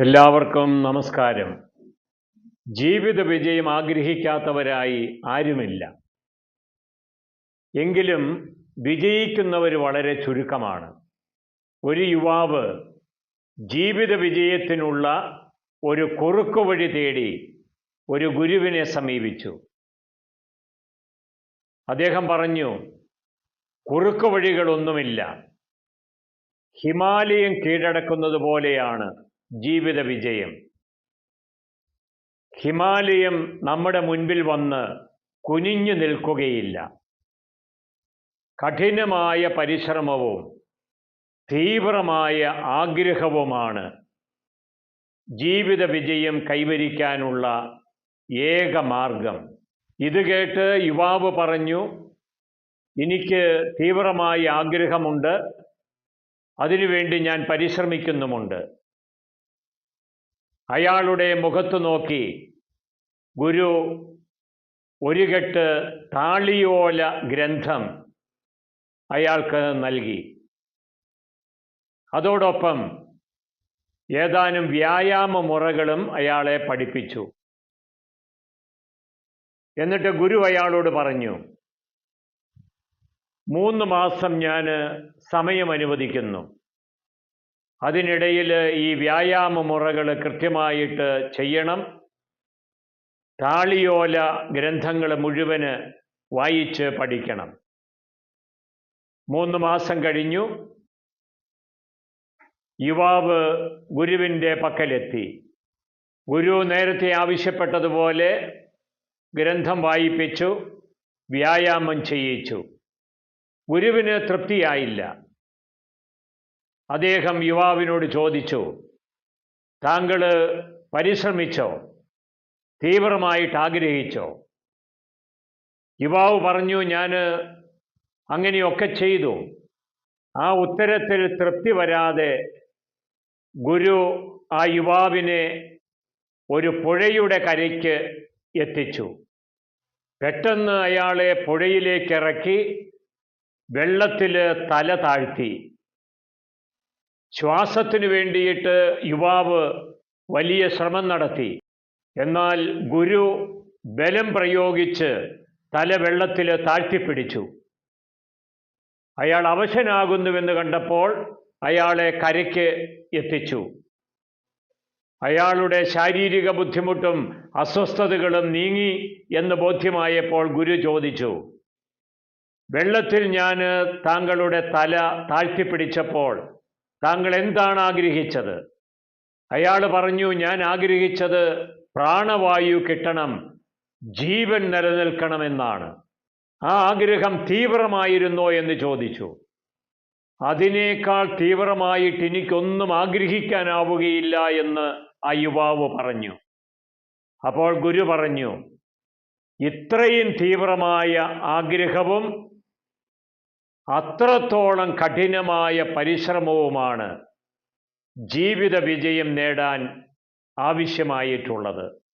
എല്ലാവർക്കും നമസ്കാരം. ജീവിത വിജയം ആഗ്രഹിക്കാത്തവരായി ആരുമില്ല. എങ്കിലും വിജയിക്കുന്നവർ വളരെ ചുരുക്കമാണ്. ഒരു യുവാവ് ജീവിത വിജയത്തിനുള്ള ഒരു കുറുക്കു വഴി തേടി ഒരു ഗുരുവിനെ സമീപിച്ചു. അദ്ദേഹം പറഞ്ഞു കുറുക്കു വഴികളൊന്നുമില്ല. ഹിമാലയം കീഴടക്കുന്നത് പോലെയാണ്. ജീവിത വിജയം. ഹിമാലയം നമ്മുടെ മുൻപിൽ വന്ന് കുനിഞ്ഞു നിൽക്കുകയില്ല. കഠിനമായ പരിശ്രമവും തീവ്രമായ ആഗ്രഹവുമാണ് ജീവിത വിജയം കൈവരിക്കാനുള്ള ഏക മാർഗം. ഇത് കേട്ട് യുവാവ് പറഞ്ഞു എനിക്ക് തീവ്രമായ ആഗ്രഹമുണ്ട്. അതിനുവേണ്ടി ഞാൻ പരിശ്രമിക്കുന്നുമുണ്ട്. അയാളുടെ മുഖത്ത് നോക്കി. ഗുരു ഒരു കെട്ട് താളിയോല ഗ്രന്ഥം അയാൾക്ക് നൽകി. അതോടൊപ്പം ഏതാനും വ്യായാമ മുറകളും അയാളെ പഠിപ്പിച്ചു. എന്നിട്ട് ഗുരു അയാളോട് പറഞ്ഞു മൂന്ന് മാസം ഞാൻ സമയം അനുവദിക്കുന്നു. അതിനിടയിൽ ഈ വ്യായാമ മുറകൾ കൃത്യമായിട്ട് ചെയ്യണം. താളിയോല ഗ്രന്ഥങ്ങൾ മുഴുവൻ വായിച്ച് പഠിക്കണം. മൂന്ന് മാസം കഴിഞ്ഞു. യുവാവ് ഗുരുവിന്റെ പക്കലെത്തി. ഗുരു നേരത്തെ ആവശ്യപ്പെട്ടതുപോലെ ഗ്രന്ഥം വായിപ്പിച്ചു വ്യായാമം ചെയ്യിച്ചു. ഗുരുവിന് തൃപ്തിയായില്ല. അദ്ദേഹം യുവാവിനോട് ചോദിച്ചു താങ്കൾ പരിശ്രമിച്ചോ? തീവ്രമായിട്ട് ആഗ്രഹിച്ചോ യുവാവ് പറഞ്ഞു ഞാൻ അങ്ങനെയൊക്കെ ചെയ്തു. ആ ഉത്തരത്തിൽ തൃപ്തി വരാതെ ഗുരു ആ യുവാവിനെ ഒരു പുഴയുടെ കരയ്ക്ക് എത്തിച്ചു. പെട്ടെന്ന് അയാളെ പുഴയിലേക്ക് ഇറക്കി വെള്ളത്തിൽ തല താഴ്ത്തി. ശ്വാസത്തിനു വേണ്ടിയിട്ട് യുവാവ് വലിയ ശ്രമം നടത്തി. എന്നാൽ ഗുരു ബലം പ്രയോഗിച്ച് തല വെള്ളത്തിൽ താഴ്ത്തിപ്പിടിച്ചു. അയാൾ അവശനാകുന്നുവെന്ന് കണ്ടപ്പോൾ അയാളെ കരയ്ക്ക് എത്തിച്ചു. അയാളുടെ ശാരീരിക ബുദ്ധിമുട്ടും അസ്വസ്ഥതകളും നീങ്ങി എന്ന് ബോധ്യമായപ്പോൾ ഗുരു ചോദിച്ചു വെള്ളത്തിൽ ഞാൻ താങ്കളുടെ തല താഴ്ത്തിപ്പിടിച്ചപ്പോൾ താങ്കൾ എന്താണ് ആഗ്രഹിച്ചത് അയാൾ പറഞ്ഞു ഞാൻ ആഗ്രഹിച്ചത് പ്രാണവായു കിട്ടണം ജീവൻ നിലനിൽക്കണമെന്നാണ്. ആ ആഗ്രഹം തീവ്രമായിരുന്നോ എന്ന് ചോദിച്ചു. അതിനേക്കാൾ തീവ്രമായിട്ട് എനിക്കൊന്നും ആഗ്രഹിക്കാനാവുകയില്ല എന്ന് ആ യുവാവ് പറഞ്ഞു. അപ്പോൾ ഗുരു പറഞ്ഞു ഇത്രയും തീവ്രമായ ആഗ്രഹവും അത്രത്തോളം കഠിനമായ പരിശ്രമവുമാണ് ജീവിത വിജയം നേടാൻ ആവശ്യമായിട്ടുള്ളത്.